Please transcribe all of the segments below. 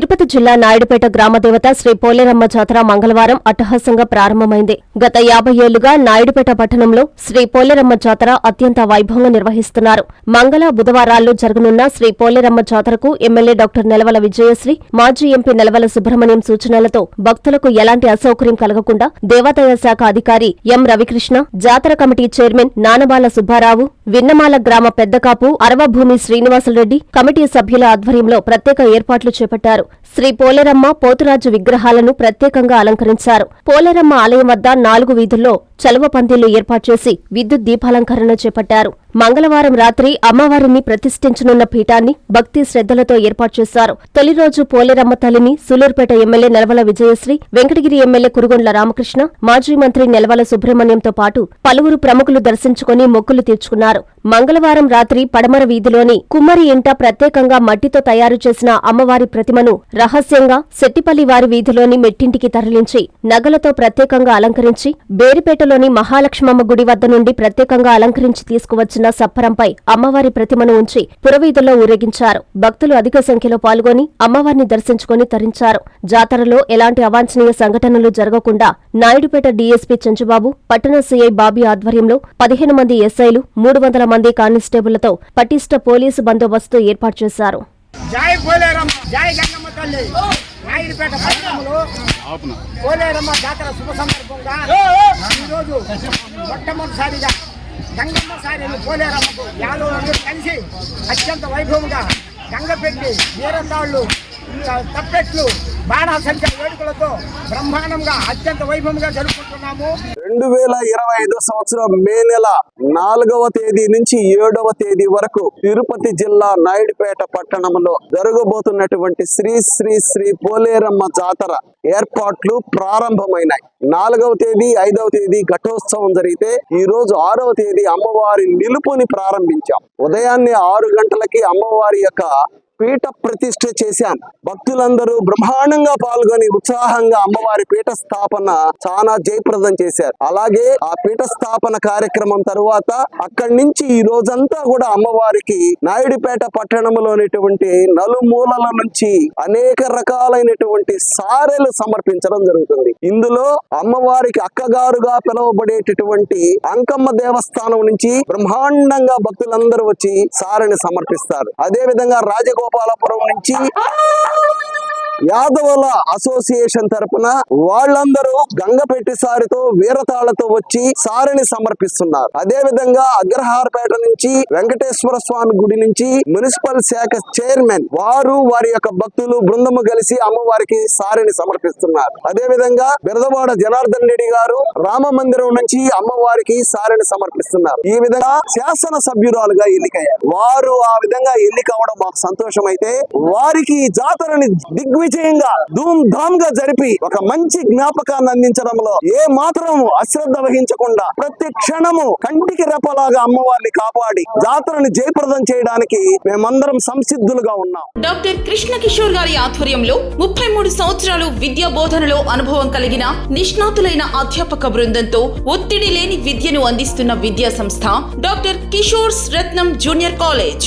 తిరుపతి జిల్లా నాయుడుపేట గ్రామదేవత శ్రీ పోలేరమ్మ జాతర మంగళవారం అట్టహాసంగా ప్రారంభమైంది. గత యాభై ఏళ్ళుగా నాయుడుపేట పట్టణంలో శ్రీ పోలేరమ్మ జాతర అత్యంత వైభవంగా నిర్వహిస్తున్నారు. మంగళ బుధవారాల్లో జరగనున్న శ్రీ పోలేరమ్మ జాతరకు ఎమ్మెల్యే డాక్టర్ నెలవల విజయశ్రీ మాజీ ఎంపీ నెలవల సుబ్రహ్మణ్యం సూచనలతో భక్తులకు ఎలాంటి అసౌకర్యం కలగకుండా దేవాదాయ శాఖ అధికారి ఎం రవికృష్ణ జాతర కమిటీ చైర్మన్ నానబాల సుబ్బారావు విన్నమాల గ్రామ పెద్దకాపు అరవభూమి శ్రీనివాసరెడ్డి కమిటీ సభ్యుల ఆధ్వర్యంలో ప్రత్యేక ఏర్పాట్లు చేపట్టారు. శ్రీ పోలేరమ్మ పోతురాజు విగ్రహాలను ప్రత్యేకంగా అలంకరించారు. పోలేరమ్మ ఆలయం వద్ద నాలుగు వీధుల్లో చలువ పందిళ్ళు ఏర్పాటు చేసి విద్యుత్ దీపాలంకరణ చేపట్టారు. మంగళవారం రాత్రి అమ్మవారిని ప్రతిష్ఠించనున్న పీఠాన్ని భక్తి శ్రద్ధలతో ఏర్పాటు చేశారు. తొలి రోజు పోలేరమ్మ తల్లిని సూలూరుపేట ఎమ్మెల్యే నెలవల విజయశ్రీ వెంకటగిరి ఎమ్మెల్యే కురుగొండ్ల రామకృష్ణ మాజీ మంత్రి నెలవల సుబ్రహ్మణ్యంతో పాటు పలువురు ప్రముఖులు దర్శించుకుని మొక్కులు తీర్చుకున్నారు. మంగళవారం రాత్రి పడమర వీధిలోని కుమ్మరి ఇంట ప్రత్యేకంగా మట్టితో తయారు చేసిన అమ్మవారి ప్రతిమను రహస్యంగా సెట్టిపల్లి వారి వీధిలోని మెట్టింటికి తరలించి నగలతో ప్రత్యేకంగా అలంకరించి బేరిపేటలోని మహాలక్ష్మమ్మ గుడి వద్ద నుండి ప్రత్యేకంగా అలంకరించి తీసుకువచ్చిన సప్పరంపై అమ్మవారి ప్రతిమను ఉంచి పురవీధుల్లో ఊరేగించారు. భక్తులు అధిక సంఖ్యలో పాల్గొని అమ్మవారిని దర్శించుకుని తరించారు. జాతరలో ఎలాంటి అవాంఛనీయ సంఘటనలు జరగకుండా నాయుడుపేట డీఎస్పీ చెంచుబాబు పట్టణ సీఐ బాబీ ఆధ్వర్యంలో పదిహేను మంది ఎస్ఐలు మూడు వందల మంది కానిస్టేబుళ్ళతో పటిష్ట పోలీసు బందోబస్తు ఏర్పాటు చేశారు. నాయుడుపేట పట్టణంలో పోలేరమ్మ జాతర శుభ సందర్భంగా ఈరోజు మొట్టమొదటిసారిగా గంగమ్మ సారిని పోలేరమ్మకు యాదవ్ అందరూ కలిసి అత్యంత వైభవంగా గంగ పెట్టి వీరతాళ్ళు తప్పెట్లు బాణాసంఖ్య వేడుకలతో బ్రహ్మాండంగా అత్యంత వైభవంగా జరుపుకుంటున్నాము. రెండు వేల ఇరవై ఐదో సంవత్సరం మే నెల నాలుగవ తేదీ నుంచి ఏడవ తేదీ వరకు తిరుపతి జిల్లా నాయుడుపేట పట్టణంలో జరగబోతున్నటువంటి శ్రీ శ్రీ శ్రీ పోలేరమ్మ జాతర ఏర్పాట్లు ప్రారంభమైనాయి. నాలుగవ తేదీ ఐదవ తేదీ ఘటోత్సవం జరిగితే ఈ రోజు ఆరవ తేదీ అమ్మవారి నిలుపుని ప్రారంభించాం. ఉదయాన్నే ఆరు గంటలకి అమ్మవారి యొక్క పీఠ ప్రతిష్ఠ చేశాం. భక్తులందరూ బ్రహ్మాండంగా పాల్గొని ఉత్సాహంగా అమ్మవారి పీఠ స్థాపన చాలా జయప్రదం చేశారు. అలాగే ఆ పీఠ స్థాపన కార్యక్రమం తరువాత అక్కడి నుంచి ఈ రోజంతా కూడా అమ్మవారికి నాయుడుపేట పట్టణంలోనేటువంటి నలుమూలల నుంచి అనేక రకాలైనటువంటి సారెలు సమర్పించడం జరుగుతుంది. ఇందులో అమ్మవారికి అక్కగారుగా పిలువబడేటటువంటి అంకమ్మ దేవస్థానం నుంచి బ్రహ్మాండంగా భక్తులందరూ వచ్చి సారెని సమర్పిస్తారు. అదే విధంగా గోపాలపురం నుంచి యాదవుల అసోసియేషన్ తరపున వాళ్ళందరూ గంగపెట్టి సారితో వీరతాళ్ళతో వచ్చి సారిని సమర్పిస్తున్నారు. అదే విధంగా అగ్రహారపేట నుంచి వెంకటేశ్వర స్వామి గుడి నుంచి మున్సిపల్ శాఖ చైర్మన్ వారు వారి యొక్క భక్తులు బృందము కలిసి అమ్మవారికి సారిని సమర్పిస్తున్నారు. అదే విధంగా బిరదవాడ జనార్దన్ రెడ్డి గారు రామ మందిరం నుంచి అమ్మవారికి సారిని సమర్పిస్తున్నారు. ఈ విధంగా శాసన సభ్యురాలుగా ఎన్నికయ్యారు. వారు ఆ విధంగా ఎన్నికవడం మాకు సంతోషం అయితే వారికి జాతరని దిగ్వి దిగ్విజయంగా ధూమ్ ధామ్గా జరిపి ఒక మంచి జ్ఞాపకాన్ని అందించడంలో ఏ మాత్రము అశ్రద్ధ వహించకుండా ప్రతి క్షణము కంటికి రెప్పలాగా అమ్మవారిని కాపాడి జాతరని జయప్రదం చేయడానికి మేమందరం సంసిద్ధులుగా ఉన్నాం. డాక్టర్ కృష్ణ కిషోర్ గారి ఆధ్వర్యంలో ముప్పై మూడు సంవత్సరాలు విద్యా బోధనలో అనుభవం కలిగిన నిష్ణాతులైన అధ్యాపక బృందంతో ఒత్తిడి లేని విద్యను అందిస్తున్న విద్యా సంస్థ doctor Kishore's Ratnam junior college.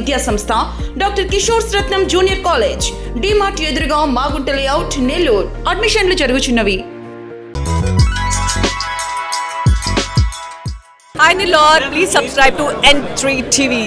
విద్యా సంస్థ doctor Kishore Ratnam junior college DMart ఎదురుగా మాగుంట లేఅవుట్ నెల్లూరు. అడ్మిషన్లు జరుగుచున్నవి. Hi Nilor, please subscribe to N3 TV